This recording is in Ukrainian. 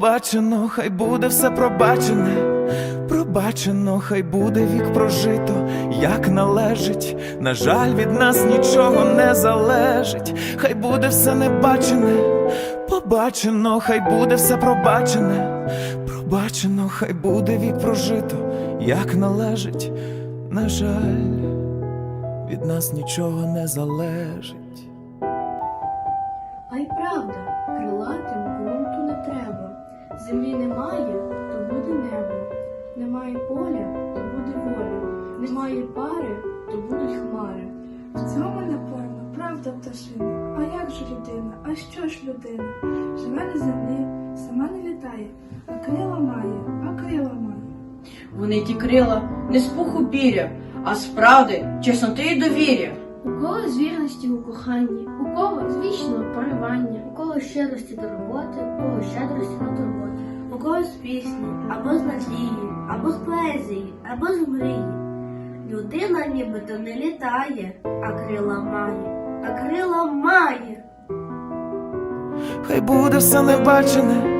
побачено, хай буде все пробачене, пробачено, хай буде вік прожито, як належить. На жаль, від нас нічого не залежить, хай буде все небачене, побачено, хай буде все пробачене, пробачено, хай буде вік прожито, як належить. На жаль, від нас нічого не залежить. А й правда, крилатим ґрунту не треба. Землі немає, то буде небо. Немає поля, то буде воля. Немає пари, то будуть хмари. В цьому напевно правда пташина. А як же людина? А що ж людина? Живе на землі, сама не літає, а крила має, а крила має. Вони ті крила не з пуху піря, а справди, чесноти і довір'я. У кого з вірності у коханні, у кого з вічного поривання, у кого щедрості до роботи, у кого щедрості на турботи. У когось з пісні, або з надії, або з поезії, або з мрії. Людина нібито не літає, а крила має, а крила має. Хай буде все небачене,